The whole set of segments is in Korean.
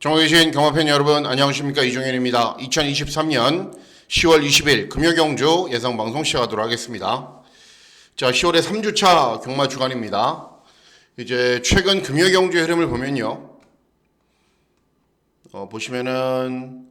전국에 계신 경마팬 여러분 안녕하십니까 이종현입니다. 2023년 10월 20일 금요경주 예상방송 시작하도록 하겠습니다. 자 10월의 3주차 경마 주간입니다. 이제 최근 금요경주의 흐름을 보면요. 어, 보시면은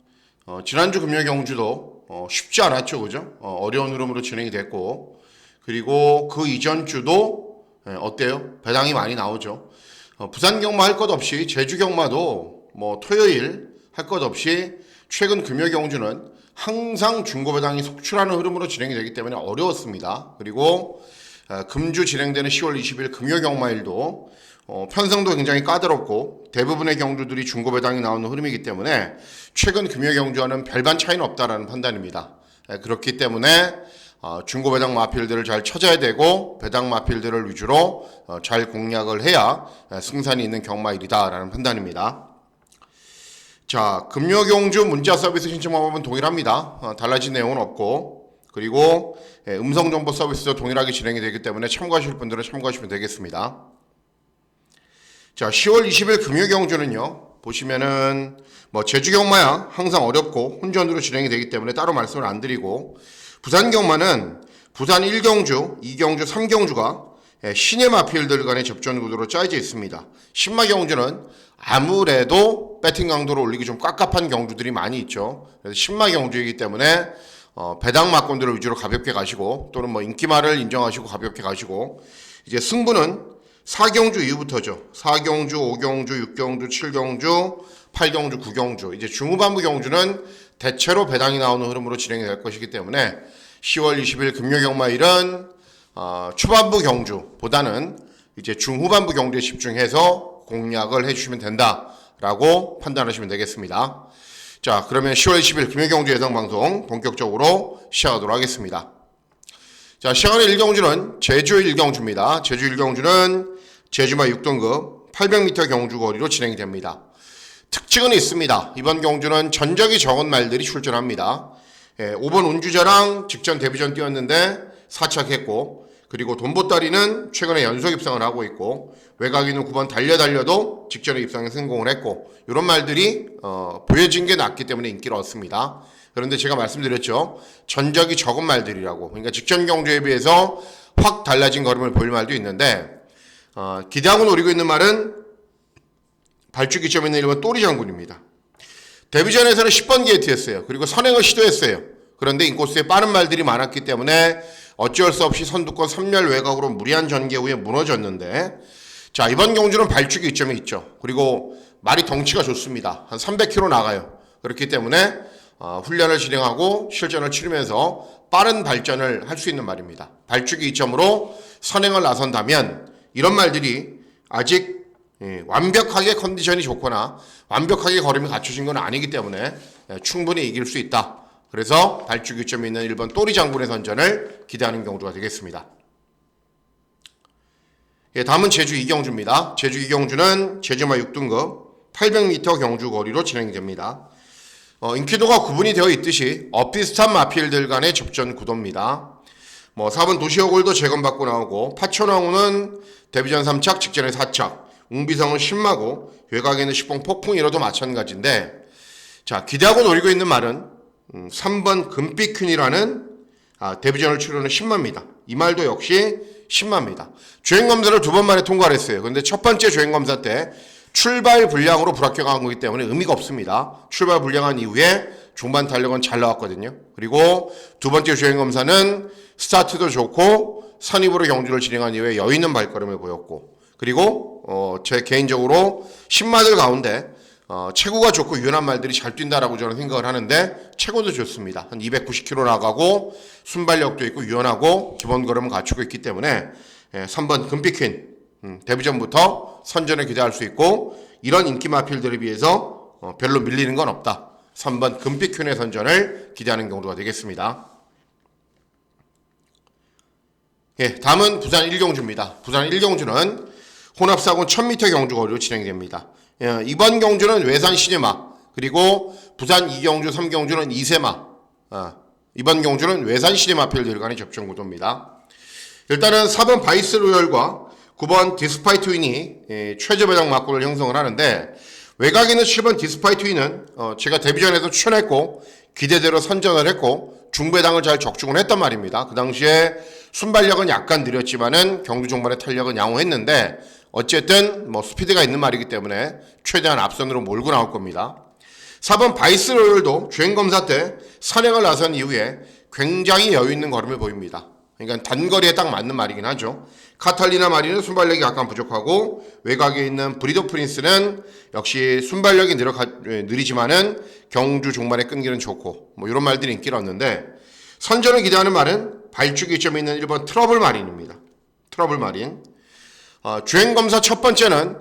어, 지난주 금요경주도 어, 쉽지 않았죠, 그죠? 어, 어려운 흐름으로 진행이 됐고 그리고 그 이전 주도 예, 어때요? 배당이 많이 나오죠. 어, 부산 경마 할 것 없이 제주 경마도 뭐 토요일 할 것 없이 최근 금요 경주는 항상 중고 배당이 속출하는 흐름으로 진행이 되기 때문에 어려웠습니다. 그리고 어, 금주 진행되는 10월 20일 금요 경마일도 어, 편성도 굉장히 까다롭고 대부분의 경주들이 중고 배당이 나오는 흐름이기 때문에 최근 금요 경주와는 별반 차이는 없다라는 판단입니다. 예, 그렇기 때문에 어, 중고 배당 마필들을 잘 찾아야 되고 배당 마필들을 위주로 어, 잘 공략을 해야 예, 승산이 있는 경마일이다라는 판단입니다. 자, 금요경주 문자 서비스 신청 방법은 동일합니다. 어, 달라진 내용은 없고 그리고 예, 음성 정보 서비스도 동일하게 진행이 되기 때문에 참고하실 분들은 참고하시면 되겠습니다. 자, 10월 20일 금요경주는요. 보시면은 뭐 제주 경마야 항상 어렵고 혼전으로 진행이 되기 때문에 따로 말씀을 안 드리고 부산 경마는 부산 1경주, 2경주, 3경주가 예, 신의 마필들 간의 접전 구도로 짜여져 있습니다. 신마 경주는 아무래도 배팅 강도를 올리기 좀 깝깝한 경주들이 많이 있죠. 그래서 신마 경주이기 때문에 어, 배당 막권들을 위주로 가볍게 가시고 또는 뭐 인기말을 인정하시고 가볍게 가시고 이제 승부는 4경주 이후부터죠. 4경주, 5경주, 6경주, 7경주, 8경주, 9경주. 이제 중후반부 경주는 대체로 배당이 나오는 흐름으로 진행이 될 것이기 때문에 10월 20일 금요 경마일은 어, 초반부 경주보다는 이제 중후반부 경주에 집중해서 공략을 해주시면 된다라고 판단하시면 되겠습니다. 자, 그러면 10월 20일 금요경주 예상방송 본격적으로 시작하도록 하겠습니다. 자, 시간의 1경주는 제주 1경주입니다. 제주 1경주는 제주마 6등급 800m 경주 거리로 진행이 됩니다. 특징은 있습니다. 이번 경주는 전적이 적은 말들이 출전합니다. 예, 5번 운주자랑 직전 데뷔전 뛰었는데 사착했고 그리고 돈보따리는 최근에 연속 입상을 하고 있고 외곽인은 9번 달려 달려도 직전에 입상에 성공을 했고 이런 말들이 어, 보여진 게 낫기 때문에 인기를 얻습니다. 그런데 제가 말씀드렸죠. 전적이 적은 말들이라고. 그러니까 직전 경주에 비해서 확 달라진 걸음을 보일 말도 있는데 어, 기대하고 노리고 있는 말은 발주 기 점에 있는 1번 또리 장군입니다. 데뷔전에서는 10번 게이트였어요. 그리고 선행을 시도했어요. 그런데 인코스에 빠른 말들이 많았기 때문에 어쩔 수 없이 선두권 3열 외곽으로 무리한 전개 후에 무너졌는데 자 이번 경주는 발주기 이점이 있죠. 그리고 말이 덩치가 좋습니다. 한 300km 나가요. 그렇기 때문에 어, 훈련을 진행하고 실전을 치르면서 빠른 발전을 할 수 있는 말입니다. 발주기 이점으로 선행을 나선다면 이런 말들이 아직 예, 완벽하게 컨디션이 좋거나 완벽하게 걸음이 갖춰진 건 아니기 때문에 예, 충분히 이길 수 있다. 그래서 발주기점이 있는 1번 또리 장군의 선전을 기대하는 경주가 되겠습니다. 예, 다음은 제주 이경주입니다. 제주 이경주는 제주마 6등급 800m 경주 거리로 진행이 됩니다. 어, 인기도가 구분이 되어 있듯이 엇비슷한 마필들 간의 접전 구도입니다. 뭐 4번 도시어골도 재건받고 나오고 파천왕후는 데뷔전 3착 직전에 4착 웅비성은 10마고 외곽에는 10봉 폭풍이라도 마찬가지인데 자 기대하고 노리고 있는 말은 음, 3번 금빛퀸이라는 아, 데뷔전을 치르는 10마입니다. 이 말도 역시 10마입니다. 주행검사를 두 번 만에 통과를 했어요. 근데 첫 번째 주행검사 때 출발 불량으로 불합격한 거기 때문에 의미가 없습니다. 출발 불량한 이후에 중반 탄력은 잘 나왔거든요. 그리고 두 번째 주행검사는 스타트도 좋고 선입으로 경주를 진행한 이후에 여유 있는 발걸음을 보였고 그리고 어, 제 개인적으로 10마들 가운데 어, 체구가 좋고 유연한 말들이 잘 뛴다라고 저는 생각을 하는데 체구도 좋습니다. 한 290km 나가고 순발력도 있고 유연하고 기본 걸음을 갖추고 있기 때문에 예, 3번 금빛퀸 음, 데뷔전부터 선전을 기대할 수 있고 이런 인기 마필들에 비해서 어, 별로 밀리는 건 없다. 3번 금빛퀸의 선전을 기대하는 경우가 되겠습니다. 예, 다음은 부산 1경주입니다. 부산 1경주는 혼합사고 1000m 경주 거리로 진행됩니다. 예, 이번 경주는 외산 시네마 그리고 부산 2경주, 3경주는 이세마 아, 이번 경주는 외산 시네마 필드 간의 접전 구도입니다. 일단은 4번 바이스 로열과 9번 디스파이트 윈이 예, 최저 배당 막골을 형성을 하는데 외곽에 있는 7번 디스파이 트위는 어, 제가 데뷔전에도 추천했고 기대대로 선전을 했고 중배당을 잘 적중을 했단 말입니다. 그 당시에 순발력은 약간 느렸지만은 경주 종반의 탄력은 양호했는데 어쨌든 뭐 스피드가 있는 말이기 때문에 최대한 앞선으로 몰고 나올 겁니다. 4번 바이스 로열도 주행 검사 때 선행을 나선 이후에 굉장히 여유 있는 걸음을 보입니다. 그러니까 단거리에 딱 맞는 말이긴 하죠. 카탈리나 마리는 순발력이 약간 부족하고 외곽에 있는 브리더 프린스는 역시 순발력이 느려 느리지만은 경주 종반의 끈기는 좋고 뭐 이런 말들이 인기를 얻는데 선전을 기대하는 말은 발주기 점에 있는 1번 트러블 마린입니다. 트러블 마린. 어, 주행 검사 첫 번째는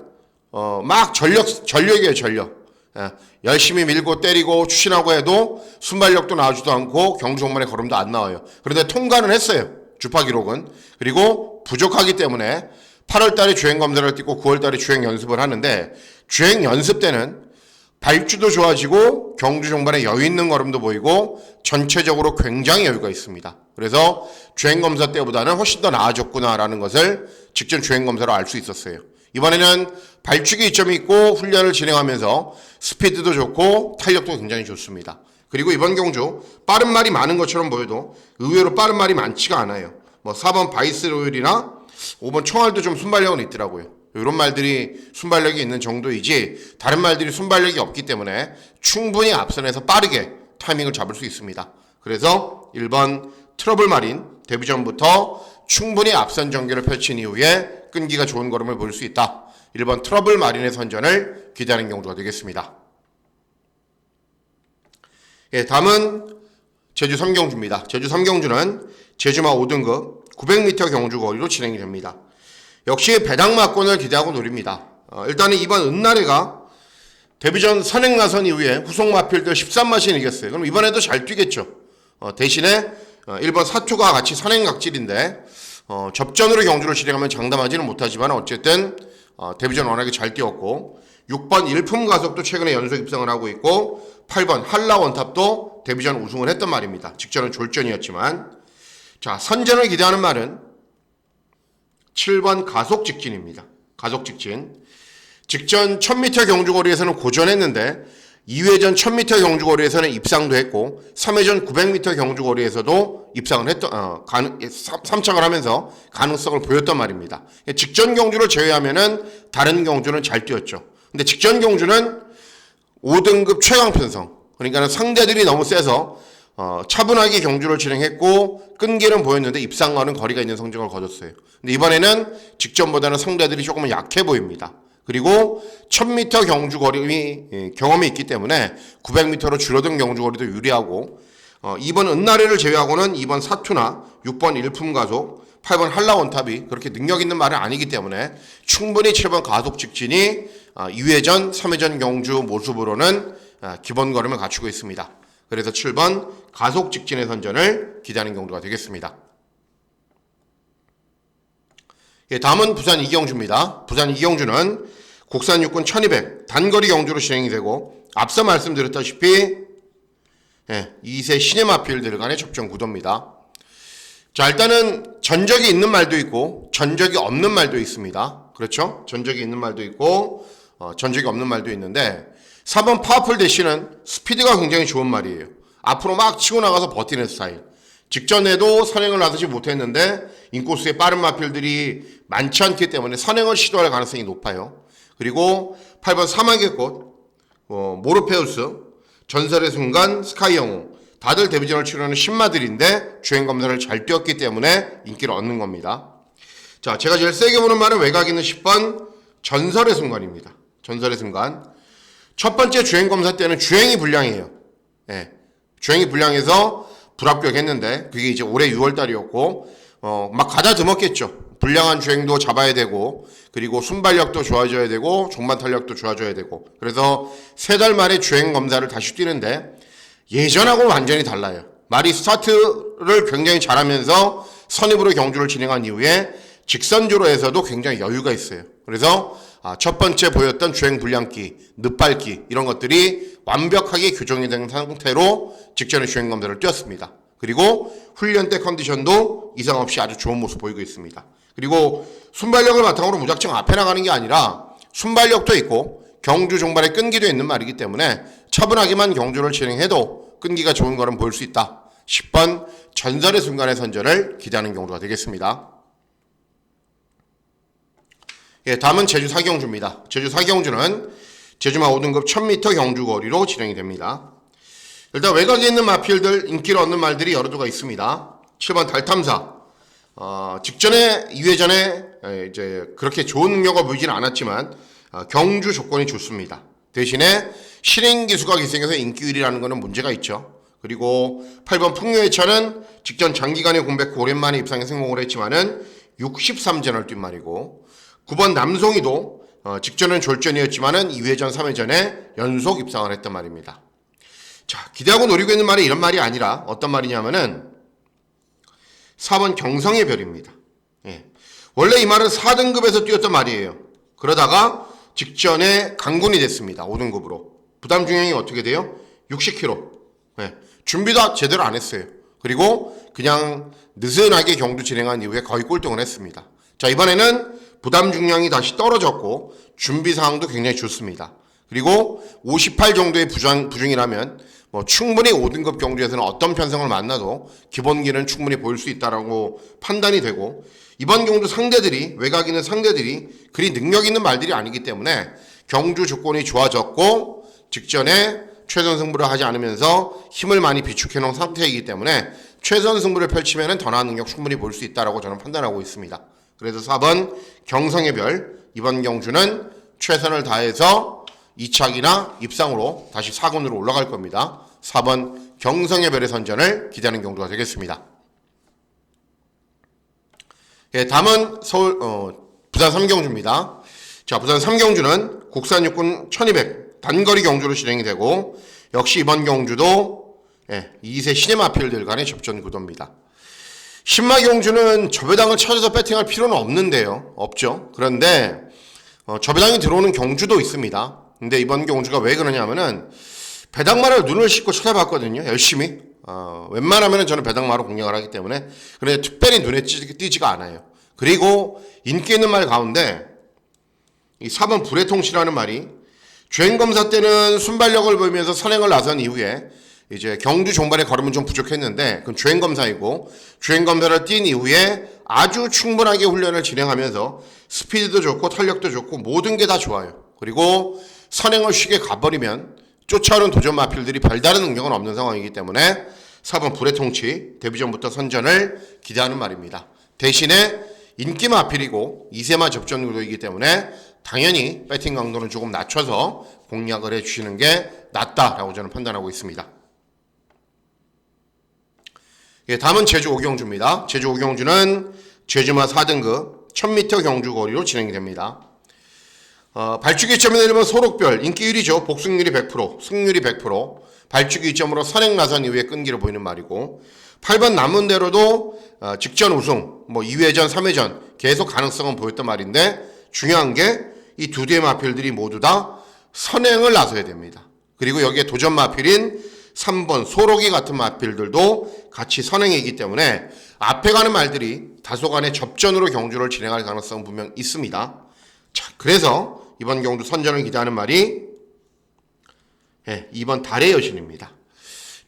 어, 막 전력 전력이에요 전력. 예, 열심히 밀고 때리고 추신하고 해도 순발력도 나오지도 않고 경주 종반의 걸음도 안 나와요. 그런데 통과는 했어요. 주파 기록은. 그리고 부족하기 때문에 8월 달에 주행 검사를 뛰고 9월 달에 주행 연습을 하는데 주행 연습 때는 발주도 좋아지고 경주 종반에 여유 있는 걸음도 보이고 전체적으로 굉장히 여유가 있습니다. 그래서 주행 검사 때보다는 훨씬 더 나아졌구나라는 것을 직전 주행 검사로 알 수 있었어요. 이번에는 발주기 이점이 있고 훈련을 진행하면서 스피드도 좋고 탄력도 굉장히 좋습니다. 그리고 이번 경주 빠른 말이 많은 것처럼 보여도 의외로 빠른 말이 많지가 않아요. 뭐 4번 바이스 로열이나 5번 청알도 좀 순발력은 있더라고요. 이런 말들이 순발력이 있는 정도이지 다른 말들이 순발력이 없기 때문에 충분히 앞선에서 빠르게 타이밍을 잡을 수 있습니다. 그래서 1번 트러블 말인 데뷔 전부터 충분히 앞선 전개를 펼친 이후에 끈기가 좋은 걸음을 보일 수 있다. 1번 트러블 마린의 선전을 기대하는 경우가 되겠습니다. 예, 다음은 제주 3경주입니다. 제주 3경주는 제주마 5등급 900m 경주 거리로 진행이 됩니다. 역시 배당마권을 기대하고 노립니다. 어, 일단은 이번 은나래가 데뷔전 선행 나선 이후에 후속 마필들 13마신 이겼어요. 그럼 이번에도 잘 뛰겠죠. 어, 대신에 어, 1번 사투가 같이 선행 각질인데 어, 접전으로 경주를 진행하면 장담하지는 못하지만 어쨌든 어, 데뷔전 워낙에 잘 뛰었고 6번 일품 가속도 최근에 연속 입상을 하고 있고 8번 한라 원탑도 데뷔전 우승을 했단 말입니다. 직전은 졸전이었지만 자 선전을 기대하는 말은 7번 가속 직진입니다. 가속 직진. 직전 1000m 경주거리에서는 고전했는데 2회전 1000m 경주거리에서는 입상도 했고 3회전 900m 경주거리에서도 입상을 했던 어, 가능, 3착을 하면서 가능성을 보였단 말입니다. 직전 경주를 제외하면은 다른 경주는 잘 뛰었죠. 근데 직전 경주는 5등급 최강 편성. 그러니까 상대들이 너무 세서 어, 차분하게 경주를 진행했고 끈기는 보였는데 입상과는 거리가 있는 성적을 거뒀어요. 근데 이번에는 직전보다는 상대들이 조금은 약해 보입니다. 그리고 1000m 경주 거리 예, 경험이 있기 때문에 900m로 줄어든 경주 거리도 유리하고 어, 2번 은나래를 제외하고는 2번 사투나 6번 일품 가속 8번 한라 원탑이 그렇게 능력 있는 말은 아니기 때문에 충분히 7번 가속 직진이 어, 2회전, 3회전 경주 모습으로는 어, 기본 걸음을 갖추고 있습니다. 그래서 7번 가속 직진의 선전을 기대하는 경우가 되겠습니다. 예, 다음은 부산 이경주입니다. 부산 이경주는 국산 육군 1200 단거리 경주로 진행이 되고 앞서 말씀드렸다시피 예, 2세 시네마필드 간의 접전 구도입니다. 자 일단은 전적이 있는 말도 있고 전적이 없는 말도 있습니다. 그렇죠? 전적이 있는 말도 있고 어, 전적이 없는 말도 있는데 4번 파워풀 대시는 스피드가 굉장히 좋은 말이에요. 앞으로 막 치고 나가서 버티는 스타일. 직전에도 선행을 나서지 못했는데 인코스의 빠른 마필들이 많지 않기 때문에 선행을 시도할 가능성이 높아요. 그리고 8번 사막의 꽃, 어, 모르페우스, 전설의 순간, 스카이 영웅 다들 데뷔전을 치르는 신마들인데 주행 검사를 잘 뛰었기 때문에 인기를 얻는 겁니다. 자, 제가 제일 세게 보는 말은 외곽 있는 10번 전설의 순간입니다. 전설의 순간. 첫 번째 주행 검사 때는 주행이 불량이에요. 예. 주행이 불량해서 불합격했는데 그게 이제 올해 6월 달이었고 어, 막 가다듬었겠죠. 불량한 주행도 잡아야 되고 그리고 순발력도 좋아져야 되고 종반 탄력도 좋아져야 되고 그래서 세 달 만에 주행 검사를 다시 뛰는데 예전하고는 완전히 달라요. 말이 스타트를 굉장히 잘하면서 선입으로 경주를 진행한 이후에 직선주로에서도 굉장히 여유가 있어요. 그래서 아, 첫 번째 보였던 주행 불량기, 늦밟기 이런 것들이 완벽하게 교정이 된 상태로 직전에 주행 검사를 뛰었습니다. 그리고 훈련 때 컨디션도 이상 없이 아주 좋은 모습 보이고 있습니다. 그리고 순발력을 바탕으로 무작정 앞에 나가는 게 아니라 순발력도 있고 경주 종발에 끈기도 있는 말이기 때문에 차분하게만 경주를 진행해도 끈기가 좋은 거는 보일 수 있다. 10번 전설의 순간의 선전을 기대하는 경주가 되겠습니다. 예, 다음은 제주 사경주입니다. 제주 사경주는 제주마 5등급 1000m 경주 거리로 진행이 됩니다. 일단 외곽에 있는 마필들 인기를 얻는 말들이 여러 두가 있습니다. 7번 달탐사. 어, 직전에 2회전에 에, 이제 그렇게 좋은 능력을 보이지는 않았지만 어, 경주 조건이 좋습니다. 대신에 실행 기수가 기생해서 인기 1위라는 것은 문제가 있죠. 그리고 8번 풍요의 차는 직전 장기간의 공백 후 오랜만에 입상에 성공을 했지만은 63전을 뛴 말이고 9번 남송이도 어, 직전은 졸전이었지만은 2회전, 3회전에 연속 입상을 했단 말입니다. 자, 기대하고 노리고 있는 말이 이런 말이 아니라 어떤 말이냐면은 4번 경성의 별입니다. 예. 원래 이 말은 4등급에서 뛰었던 말이에요. 그러다가 직전에 강군이 됐습니다. 5등급으로. 부담 중량이 어떻게 돼요? 60kg. 예. 준비도 제대로 안 했어요. 그리고 그냥 느슨하게 경주 진행한 이후에 거의 꼴등을 했습니다. 자, 이번에는 부담 중량이 다시 떨어졌고 준비 사항도 굉장히 좋습니다. 그리고 58 정도의 부중, 부중이라면 뭐 충분히 5등급 경주에서는 어떤 편성을 만나도 기본기는 충분히 보일 수 있다라고 판단이 되고 이번 경주 상대들이 외곽 있는 상대들이 그리 능력 있는 말들이 아니기 때문에 경주 조건이 좋아졌고 직전에 최선 승부를 하지 않으면서 힘을 많이 비축해 놓은 상태이기 때문에 최선 승부를 펼치면은 더 나은 능력 충분히 볼 수 있다라고 저는 판단하고 있습니다. 그래서 4번 경성의 별 이번 경주는 최선을 다해서 2착이나 입상으로 다시 4군으로 올라갈 겁니다. 4번 경성의 별의 선전을 기대하는 경주가 되겠습니다. 예, 다음은 서울 어, 부산 3경주입니다. 자, 부산 3경주는 국산 육군 1200 단거리 경주로 진행이 되고 역시 이번 경주도 예, 2세 시네마필들 간의 접전 구도입니다. 신마 경주는 저배당을 찾아서 배팅할 필요는 없는데요. 없죠. 그런데 어, 저배당이 들어오는 경주도 있습니다. 근데 이번 경주가 왜 그러냐면은 배당마를 눈을 씻고 찾아봤거든요. 열심히. 어, 웬만하면 저는 배당마로 공략을 하기 때문에. 그런데 특별히 눈에 띄- 띄지가 않아요. 그리고 인기 있는 말 가운데 이 4번 불의 통치라는 말이 주행검사 때는 순발력을 보이면서 선행을 나선 이후에 이제 경주 종발의 걸음은 좀 부족했는데 그건 주행 검사이고 주행 검사를 뛴 이후에 아주 충분하게 훈련을 진행하면서 스피드도 좋고 탄력도 좋고 모든 게 다 좋아요. 그리고 선행을 쉽게 가버리면 쫓아오는 도전 마필들이 별다른 능력은 없는 상황이기 때문에 4번 불의 통치 데뷔전부터 선전을 기대하는 말입니다. 대신에 인기 마필이고 2세마 접전 구도이기 때문에 당연히 배팅 강도는 조금 낮춰서 공략을 해주시는 게 낫다라고 저는 판단하고 있습니다. 예, 다음은 제주 오경주입니다. 제주 오경주는 제주마 4등급 1000m 경주 거리로 진행이 됩니다. 어, 발주기 2점에 1번 소록별 인기 1위죠. 복승률이 100%, 승률이 100%. 발주기 2점으로 선행 나선 이후에 끈기로 보이는 말이고 8번 남은 대로도 어, 직전 우승, 뭐 2회전, 3회전 계속 가능성은 보였단 말인데 중요한 게 이 두 대의 마필들이 모두 다 선행을 나서야 됩니다. 그리고 여기에 도전 마필인 3번 소록이 같은 마필들도 같이 선행이기 때문에 앞에 가는 말들이 다소간의 접전으로 경주를 진행할 가능성은 분명 있습니다. 자, 그래서 이번 경주 선전을 기대하는 말이 예, 2번 달의 여신입니다.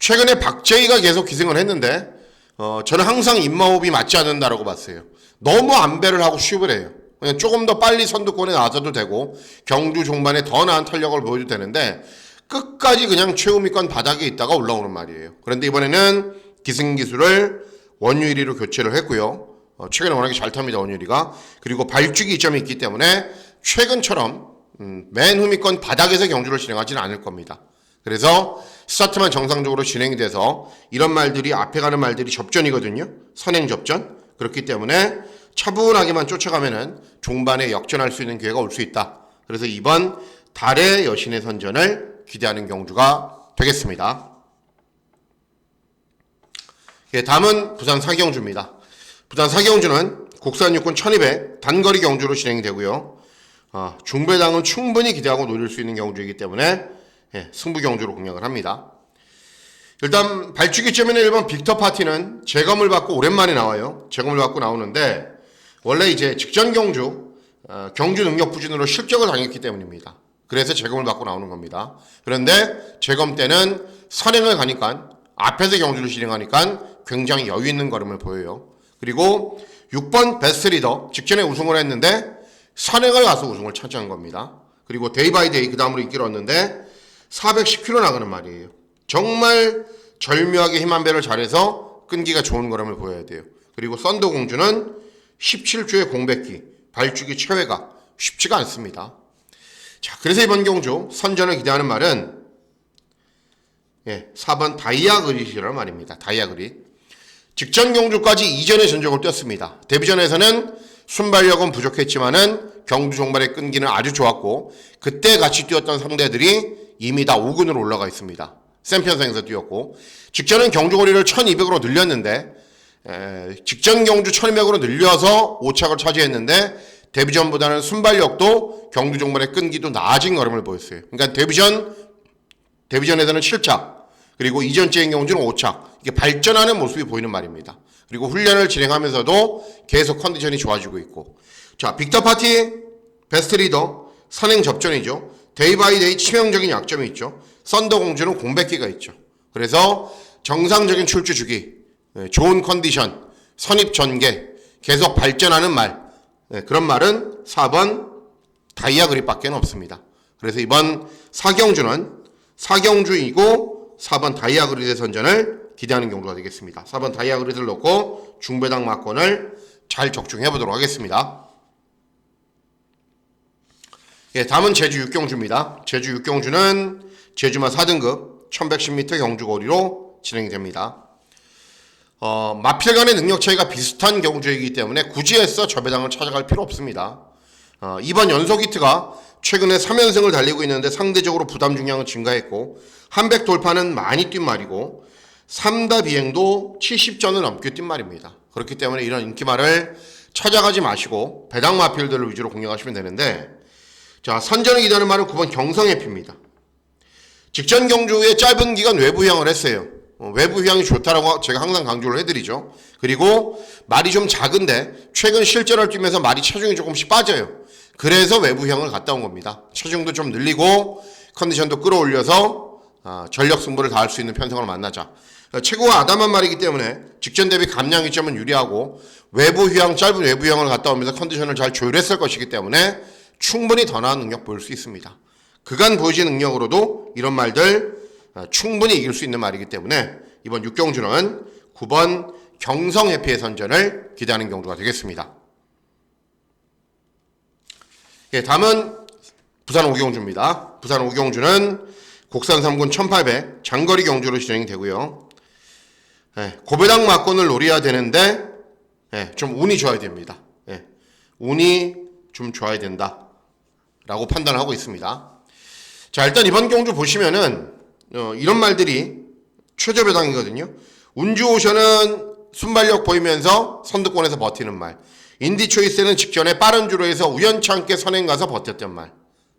최근에 박재희가 계속 기승을 했는데 어, 저는 항상 입마호흡이 맞지 않는다라고 봤어요. 너무 안배를 하고 슈을 해요. 그냥 조금 더 빨리 선두권에 나서도 되고 경주 종반에 더 나은 탄력을 보여도 되는데 끝까지 그냥 최후미권 바닥에 있다가 올라오는 말이에요. 그런데 이번에는 기승기수를 원유일이로 교체를 했고요. 어, 최근에 워낙에 잘 탑니다 원유리가 그리고 발주기 이점이 있기 때문에 최근처럼 음, 맨 후미권 바닥에서 경주를 진행하지는 않을 겁니다. 그래서 스타트만 정상적으로 진행이 돼서 이런 말들이 앞에 가는 말들이 접전이거든요. 선행 접전. 그렇기 때문에 차분하게만 쫓아가면은 종반에 역전할 수 있는 기회가 올 수 있다. 그래서 이번 달의 여신의 선전을 기대하는 경주가 되겠습니다. 예, 다음은 부산 사경주입니다. 부산 사경주는 국산 육군 1200 단거리 경주로 진행이 되고요. 아, 중배당은 충분히 기대하고 노릴 수 있는 경주이기 때문에 예, 승부 경주로 공략을 합니다. 일단 발주기 점에는 1번 빅터 파티는 재검을 받고 오랜만에 나와요. 재검을 받고 나오는데 원래 이제 직전 경주 어, 경주 능력 부진으로 실격을 당했기 때문입니다. 그래서 재검을 받고 나오는 겁니다. 그런데 재검 때는 선행을 가니까 앞에서 경주를 진행하니까 굉장히 여유 있는 걸음을 보여요. 그리고 6번 베스트 리더 직전에 우승을 했는데 선행을 가서 우승을 차지한 겁니다. 그리고 데이 바이 데이 그 다음으로 얻는데 410km 나가는 말이에요. 정말 절묘하게 힘 한 배를 잘해서 끈기가 좋은 걸음을 보여야 돼요. 그리고 썬더 공주는 17주의 공백기, 발주기 최외가 쉽지가 않습니다. 자, 그래서 이번 경주 선전을 기대하는 말은 예, 4번 다이아 그릿이라는 말입니다. 다이아 그릿. 직전 경주까지 이전의 전적을 뛰었습니다. 데뷔전에서는 순발력은 부족했지만은 경주 종발의 끈기는 아주 좋았고 그때 같이 뛰었던 상대들이 이미 다 5군으로 올라가 있습니다. 센 편성에서 뛰었고 직전은 경주 거리를 1200으로 늘렸는데 에, 직전 경주 1200으로 늘려서 5착을 차지했는데 데뷔전보다는 순발력도 경주 종발의 끈기도 나아진 걸음을 보였어요. 그러니까 데뷔전 데뷔전에서는 7착, 그리고 이전째인 경주는 5착. 이게 발전하는 모습이 보이는 말입니다. 그리고 훈련을 진행하면서도 계속 컨디션이 좋아지고 있고. 자, 빅터 파티 베스트 리더 선행 접전이죠. 데이 바이 데이 치명적인 약점이 있죠. 썬더 공주는 공백기가 있죠. 그래서 정상적인 출주 주기, 예, 좋은 컨디션, 선입 전개, 계속 발전하는 말. 예, 그런 말은 4번 다이아 그립밖에 없습니다. 그래서 이번 사경주는 사경주이고 4번 다이아 그릿의 선전을 기대하는 경주가 되겠습니다. 4번 다이아 그릿을 놓고 중배당 막권을 잘 적중해 보도록 하겠습니다. 예, 다음은 제주 육경주입니다. 제주 육경주는 제주마 4등급 1110m 경주거리로 진행이 됩니다. 어, 마필 간의 능력 차이가 비슷한 경주이기 때문에 굳이 애써 저 배당을 찾아갈 필요 없습니다. 어, 이번 연속 히트가 최근에 3연승을 달리고 있는데 상대적으로 부담 중량은 증가했고 한백 돌파는 많이 뛴 말이고 3다 비행도 70전을 넘게 뛴 말입니다. 그렇기 때문에 이런 인기말을 찾아가지 마시고 배당 마필들을 위주로 공략하시면 되는데 자 선전을 기다는 말은 9번 경성해피입니다. 직전 경주에 짧은 기간 외부 휴양을 했어요. 어, 외부 휴양이 좋다라고 제가 항상 강조를 해드리죠. 그리고 말이 좀 작은데 최근 실전을 뛰면서 말이 체중이 조금씩 빠져요. 그래서 외부 휴양을 갔다 온 겁니다. 체중도 좀 늘리고 컨디션도 끌어올려서 아, 전력 승부를 다할 수 있는 편성을 만나자. 어, 최고가 아담한 말이기 때문에 직전 대비 감량 이 점은 유리하고 외부 휴양 짧은 외부 휴양을 갔다 오면서 컨디션을 잘 조율했을 것이기 때문에 충분히 더 나은 능력 보일 수 있습니다. 그간 보여진 능력으로도 이런 말들 아, 충분히 이길 수 있는 말이기 때문에 이번 육경주는 9번 경성 해피의 선전을 기대하는 경주가 되겠습니다. 예, 다음은 부산 오경주입니다. 부산 오경주는 곡산 3군 1800 장거리 경주로 진행이 되고요. 예, 고배당 막권을 노려야 되는데 예, 좀 운이 좋아야 됩니다. 예, 운이 좀 좋아야 된다. 라고 판단을 하고 있습니다. 자, 일단 이번 경주 보시면은 어, 이런 말들이 최저 배 당이거든요. 운주오션은 순발력 보이면서 선두권에서 버티는 말. 인디초이스는 직전에 빠른 주로에서 우연찮게 선행 가서 버텼단 말.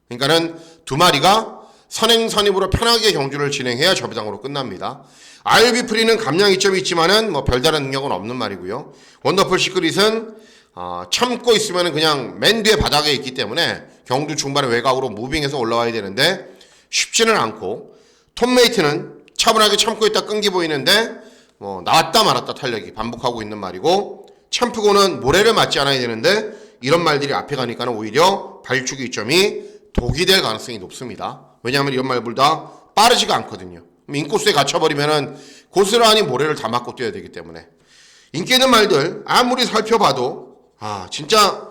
그러니까는 두 마리가 선행 선입으로 편하게 경주를 진행해야 저배당으로 끝납니다. 알비 프리는 감량 이점이 있지만은 뭐 별다른 능력은 없는 말이고요. 원더풀 시크릿은 어, 참고 있으면 그냥 맨 뒤에 바닥에 있기 때문에 경주 중반에 외곽으로 무빙해서 올라와야 되는데 쉽지는 않고 톰메이트는 차분하게 참고 있다 끈기 보이는데 뭐 나왔다 말았다 탄력이 반복하고 있는 말이고 챔프고는 모래를 맞지 않아야 되는데 이런 말들이 앞에 가니까는 오히려 발주기 이점이 독이 될 가능성이 높습니다. 왜냐하면 이런 말들 다 빠르지가 않거든요. 인코스에 갇혀버리면은 고스란히 모래를 다 맞고 뛰어야 되기 때문에 인기 있는 말들 아무리 살펴봐도 아 진짜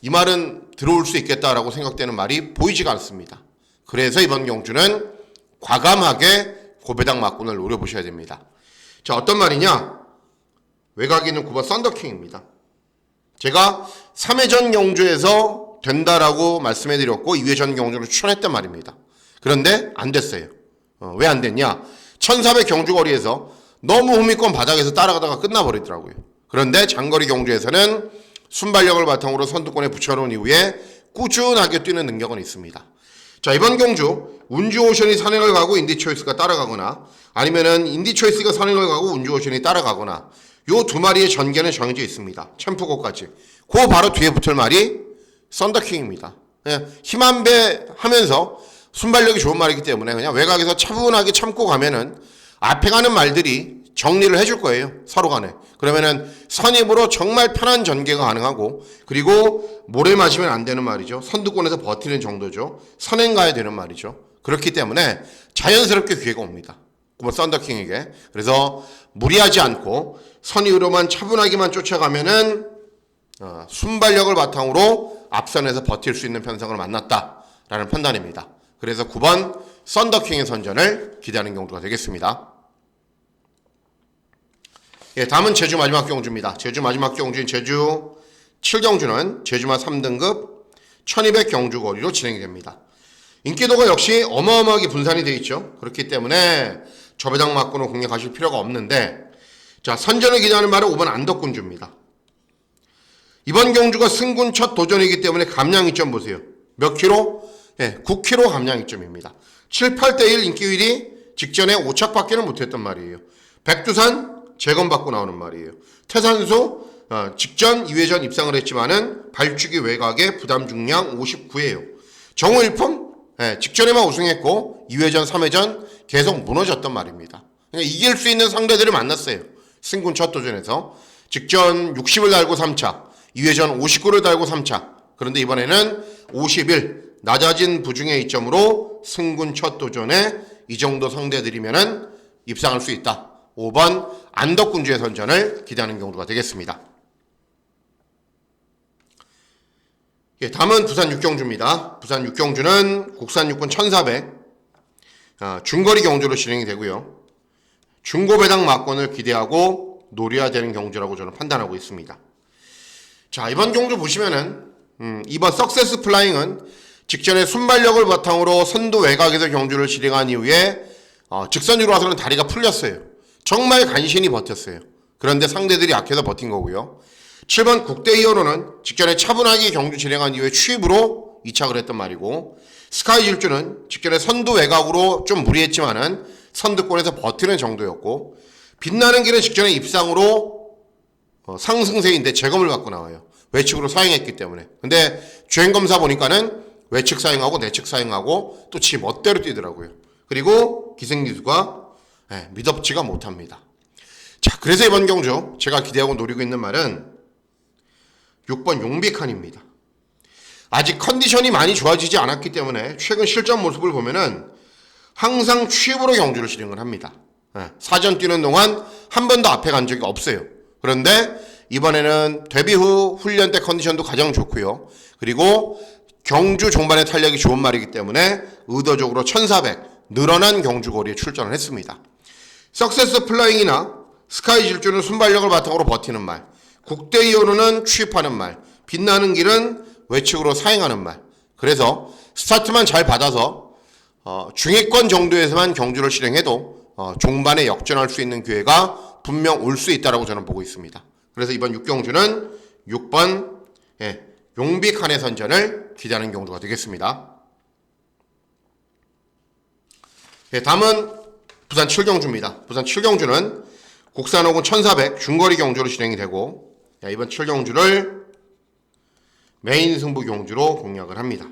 이 말은 들어올 수 있겠다라고 생각되는 말이 보이지가 않습니다. 그래서 이번 경주는 과감하게 고배당 막군을 노려보셔야 됩니다. 자 어떤 말이냐 외곽에 있는 9번 썬더킹입니다. 제가 3회전 경주에서 된다라고 말씀해드렸고 2회전 경주를 추천했단 말입니다. 그런데 안 됐어요. 어, 왜 안 됐냐? 1400 경주거리에서 너무 후미권 바닥에서 따라가다가 끝나버리더라고요. 그런데 장거리 경주에서는 순발력을 바탕으로 선두권에 붙여놓은 이후에 꾸준하게 뛰는 능력은 있습니다. 자 이번 경주 운주오션이 선행을 가고 인디초이스가 따라가거나 아니면은 인디초이스가 선행을 가고 운주오션이 따라가거나 요 두 마리의 전개는 정해져 있습니다. 챔프고까지. 그 바로 뒤에 붙을 말이 썬더킹입니다. 그냥 힘한 배 하면서 순발력이 좋은 말이기 때문에 그냥 외곽에서 차분하게 참고 가면은 앞에 가는 말들이 정리를 해줄 거예요. 서로 간에. 그러면은 선입으로 정말 편한 전개가 가능하고 그리고 모래 마시면 안 되는 말이죠. 선두권에서 버티는 정도죠. 선행 가야 되는 말이죠. 그렇기 때문에 자연스럽게 기회가 옵니다. 뭐 썬더킹에게. 그래서 무리하지 않고 선의으로만 차분하게만 쫓아가면은 어, 순발력을 바탕으로 앞선에서 버틸 수 있는 편성을 만났다라는 판단입니다. 그래서 9번 썬더킹의 선전을 기대하는 경우가 되겠습니다. 예, 다음은 제주 마지막 경주입니다. 제주 마지막 경주인 제주 7경주는 제주마 3등급 1200 경주 거리로 진행이 됩니다. 인기도가 역시 어마어마하게 분산이 되어 있죠. 그렇기 때문에 저배당 맞고는 공략하실 필요가 없는데 자 선전을 기대하는 말은 5번 안덕군주입니다. 이번 경주가 승군 첫 도전이기 때문에 감량 이점 보세요. 몇 킬로? 예, 9킬로 감량 이점입니다. 7, 8대1 인기율이 직전에 5착밖에는 못했단 말이에요. 백두산 재검받고 나오는 말이에요. 태산소 어, 직전 2회전 입상을 했지만은 발주기 외곽에 부담 중량 59예요. 정우일품 예, 직전에만 우승했고 2회전, 3회전 계속 무너졌단 말입니다. 그러니까 이길 수 있는 상대들을 만났어요. 승군 첫 도전에서 직전 60을 달고 3차, 2회전 59를 달고 3차. 그런데 이번에는 51 낮아진 부중의 이점으로 승군 첫 도전에 이 정도 상대들이면은 입상할 수 있다. 5번 안덕군주의 선전을 기대하는 경우가 되겠습니다. 예, 다음은 부산 육경주입니다. 부산 육경주는 국산 육군 1400 아, 중거리 경주로 진행이 되고요. 중고 배당 막권을 기대하고 노려야 되는 경주라고 저는 판단하고 있습니다. 자 이번 경주 보시면은 음, 이번 석세스 플라잉은 직전에 순발력을 바탕으로 선두 외곽에서 경주를 진행한 이후에 어, 직선으로 와서는 다리가 풀렸어요. 정말 간신히 버텼어요. 그런데 상대들이 약해서 버틴 거고요. 7번 국대 2호로는 직전에 차분하게 경주 진행한 이후에 취입으로 이착을 했던 말이고 스카이 질주는 직전에 선두 외곽으로 좀 무리했지만은 선두권에서 버티는 정도였고 빛나는 길은 직전에 입상으로 어, 상승세인데 재검을 갖고 나와요. 외측으로 사행했기 때문에. 근데 주행 검사 보니까는 외측 사행하고 내측 사행하고 또 지 멋대로 뛰더라고요. 그리고 기생리수가 예, 미덥지가 못합니다. 자, 그래서 이번 경주 제가 기대하고 노리고 있는 말은 6번 용비칸입니다. 아직 컨디션이 많이 좋아지지 않았기 때문에 최근 실전 모습을 보면은 항상 취입으로 경주를 진행을 합니다. 예, 사전 뛰는 동안 한 번도 앞에 간 적이 없어요. 그런데 이번에는 데뷔 후 훈련 때 컨디션도 가장 좋고요. 그리고 경주 종반의 탄력이 좋은 말이기 때문에 의도적으로 1400 늘어난 경주 거리에 출전을 했습니다. 석세스 플라잉이나 스카이 질주는 순발력을 바탕으로 버티는 말, 국대 이호로는 취입하는 말, 빛나는 길은 외측으로 사행하는 말. 그래서 스타트만 잘 받아서 어, 중위권 정도에서만 경주를 실행해도 어, 종반에 역전할 수 있는 기회가 분명 올 수 있다라고 저는 보고 있습니다. 그래서 이번 6경주는 6번 예, 용비 칸의 선전을 기대하는 경주가 되겠습니다. 예, 다음은 부산 7경주입니다. 부산 7경주는 국산호군 1400 중거리 경주로 진행이 되고 야, 이번 7경주를 메인 승부 경주로 공략을 합니다.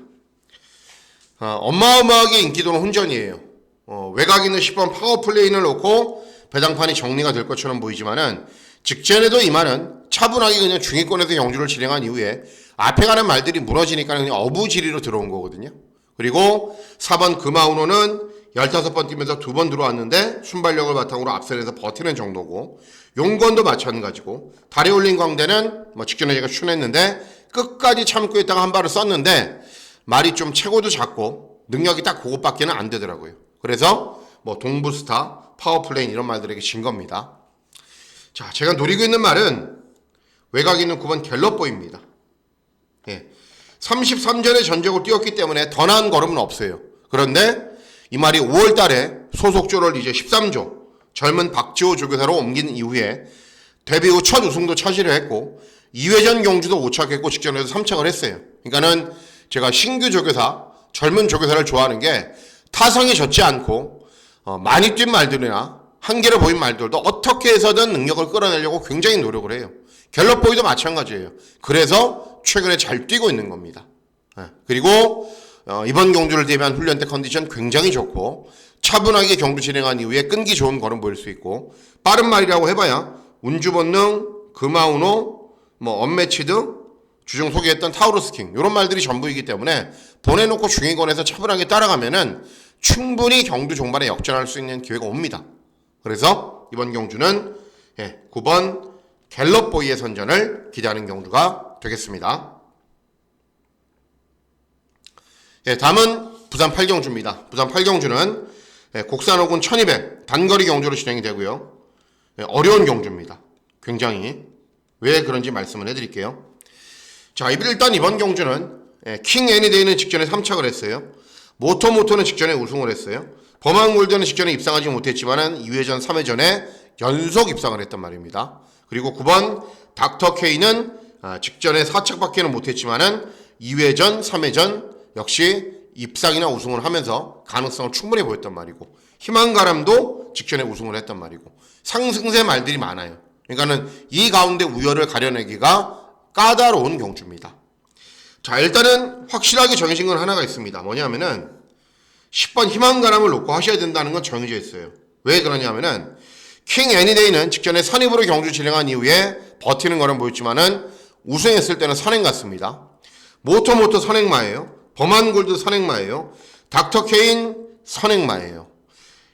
어, 어마어마하게 인기도는 혼전이에요. 어, 외곽 있는 10번 파워플레인을 놓고 배당판이 정리가 될 것처럼 보이지만은 직전에도 이 말은 차분하게 그냥 중위권에서 경주를 진행한 이후에 앞에 가는 말들이 무너지니까 그냥 어부지리로 들어온 거거든요. 그리고 4번 금아우노는 15번 뛰면서 두 번 들어왔는데 순발력을 바탕으로 앞선에서 버티는 정도고 용건도 마찬가지고 다리 올린 광대는 뭐 직전에 제가 추냈는데 끝까지 참고 있다가 한 발을 썼는데 말이 좀 체고도 작고 능력이 딱 그것밖에는 안 되더라고요. 그래서 뭐 동부스타, 파워플레인 이런 말들에게 진 겁니다. 자, 제가 노리고 있는 말은 외곽에 있는 9번 갤럽보입니다. 예. 33전의 전적을 뛰었기 때문에 더 나은 걸음은 없어요. 그런데 이 말이 5월 달에 소속조를 이제 13조 젊은 박지호 조교사로 옮긴 이후에 데뷔 후 첫 우승도 차지를 했고 2회전 경주도 5착했고 직전에서 3착을 했어요. 그러니까는 제가 신규 조교사, 젊은 조교사를 좋아하는 게 타성이 젖지 않고 어, 많이 뛴 말들이나 한계를 보인 말들도 어떻게 해서든 능력을 끌어내려고 굉장히 노력을 해요. 갤럽보이도 마찬가지예요. 그래서 최근에 잘 뛰고 있는 겁니다. 예, 그리고 어, 이번 경주를 대비한 훈련 때 컨디션 굉장히 좋고 차분하게 경주 진행한 이후에 끈기 좋은 걸음 보일 수 있고 빠른 말이라고 해봐야 운주 본능, 금아우노, 뭐 언매치 등 주중 소개했던 타우루스킹 이런 말들이 전부이기 때문에 보내놓고 중위권에서 차분하게 따라가면은 충분히 경주 종반에 역전할 수 있는 기회가 옵니다. 그래서 이번 경주는 예, 9번 갤럽보이의 선전을 기대하는 경주가 되겠습니다. 예, 다음은 부산 8경주입니다. 부산 8경주는 예, 곡산호군 1200 단거리 경주로 진행이 되고요. 예, 어려운 경주입니다. 굉장히 왜 그런지 말씀을 해드릴게요. 자, 일단 이번 경주는 예, 킹 애니데이는 직전에 3착을 했어요. 모토모토는 직전에 우승을 했어요. 범한골드는 직전에 입상하지 못했지만은 2회전, 3회전에 연속 입상을 했단 말입니다. 그리고 9번 닥터 K는 아, 직전에 4착밖에는 못했지만은 2회전, 3회전 역시 입상이나 우승을 하면서 가능성을 충분히 보였단 말이고 희망가람도 직전에 우승을 했단 말이고 상승세 말들이 많아요. 그러니까는 이 가운데 우열을 가려내기가 까다로운 경주입니다. 자 일단은 확실하게 정해진 건 하나가 있습니다. 뭐냐면은 10번 희망가람을 놓고 하셔야 된다는 건 정해져 있어요. 왜 그러냐면은 킹 애니데이는 직전에 선입으로 경주 진행한 이후에 버티는 거는 보였지만은 우승했을 때는 선행 같습니다. 모토모토 선행마예요. 범한골드 선행마예요. 닥터 케인 선행마예요.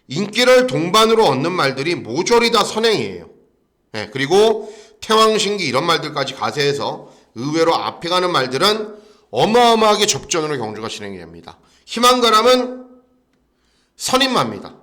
인기를 동반으로 얻는 말들이 모조리 다 선행이에요. 네, 그리고 태왕신기 이런 말들까지 가세해서 의외로 앞에 가는 말들은 어마어마하게 접전으로 경주가 진행이 됩니다. 희망가람은 선임마입니다.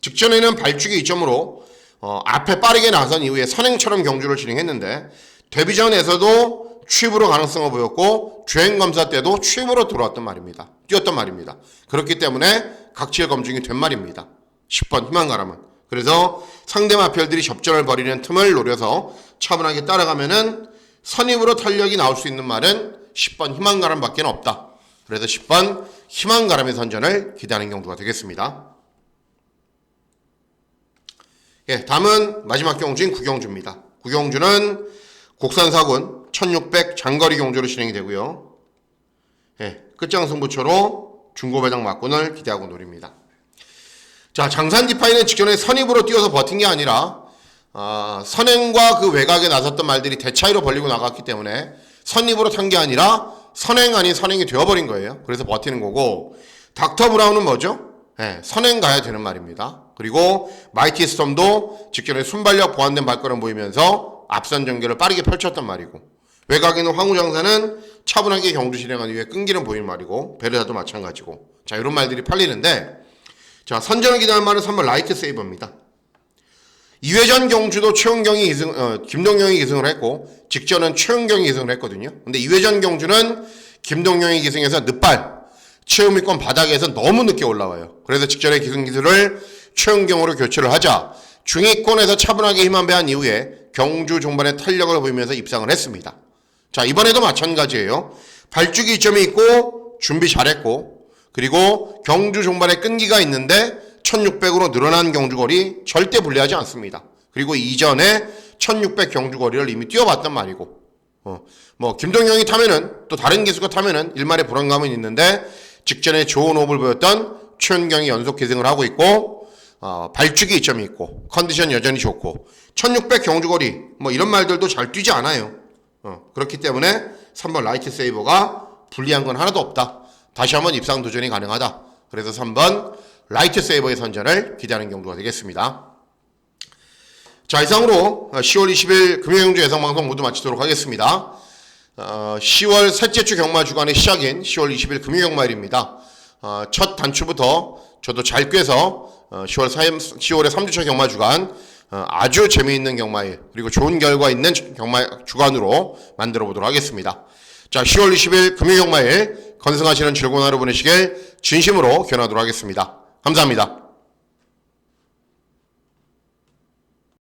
직전에는 발주기 이점으로 어, 앞에 빠르게 나선 이후에 선행처럼 경주를 진행했는데 데뷔전에서도 취입으로 가능성을 보였고 주행 검사 때도 취입으로 들어왔단 말입니다. 뛰었단 말입니다. 그렇기 때문에 각질 검증이 된 말입니다. 10번 희망가람은. 그래서 상대 마필들이 접전을 벌이는 틈을 노려서 차분하게 따라가면은 선입으로 탄력이 나올 수 있는 말은 10번 희망가람밖에 없다. 그래서 10번 희망가람의 선전을 기대하는 경우가 되겠습니다. 예, 다음은 마지막 경주인 구경주입니다. 구경주는 곡산사군 1600 장거리 경주로 진행이 되고요. 예, 끝장 승부처로 중고배당 막군을 기대하고 노립니다. 자, 장산 디파이는 직전에 선입으로 뛰어서 버틴 게 아니라 아, 선행과 그 외곽에 나섰던 말들이 대차이로 벌리고 나갔기 때문에 선입으로 탄 게 아니라 선행 아닌 선행이 되어버린 거예요. 그래서 버티는 거고 닥터 브라운은 뭐죠? 예, 선행 가야 되는 말입니다. 그리고 마이티 스톰도 직전에 순발력 보완된 발걸음 보이면서 앞선 전개를 빠르게 펼쳤단 말이고 외곽에는 황우장사는 차분하게 경주 진행한 이후에 끈기는 보이는 말이고 베르다도 마찬가지고 자 이런 말들이 팔리는데 자 선전을 기대하는 말은 3번 라이트 세이버입니다. 2회전 경주도 최은경이 2승, 어, 김동영이 기승을 했고 직전은 최은경이 기승을 했거든요. 근데 2회전 경주는 김동영이 기승해서 늦발 최우미권 바닥에서 너무 늦게 올라와요. 그래서 직전에 기승 기술을 최은경으로 교체를 하자 중위권에서 차분하게 힘한 배한 이후에 경주 종반에 탄력을 보이면서 입상을 했습니다. 자 이번에도 마찬가지예요. 발주기 이점이 있고 준비 잘했고 그리고 경주 종반에 끈기가 있는데 1600으로 늘어난 경주거리 절대 불리하지 않습니다. 그리고 이전에 1600 경주거리를 이미 뛰어봤단 말이고 어, 뭐 김동영이 타면은 또 다른 기수가 타면은 일말의 불안감은 있는데 직전에 좋은 호흡을 보였던 최은경이 연속 계승을 하고 있고 어, 발주기 이점이 있고 컨디션 여전히 좋고 1600 경주거리 뭐 이런 말들도 잘 뛰지 않아요. 어, 그렇기 때문에 3번 라이트 세이버가 불리한 건 하나도 없다. 다시 한번 입상 도전이 가능하다. 그래서 3번 라이트 세이버의 선전을 기대하는 경우가 되겠습니다. 자 이상으로 10월 20일 금요일경주 예상방송 모두 마치도록 하겠습니다. 어, 10월 셋째 주 경마 주간의 시작인 10월 20일 금요 경마일입니다. 어, 첫 단추부터 저도 잘 꿰서 어, 10월 3, 10월의 3주차 경마 주간 어, 아주 재미있는 경마일 그리고 좋은 결과 있는 경마 주간으로 만들어 보도록 하겠습니다. 자 10월 20일 금요 경마일 건승하시는 즐거운 하루 보내시길 진심으로 기원하도록 하겠습니다. 감사합니다.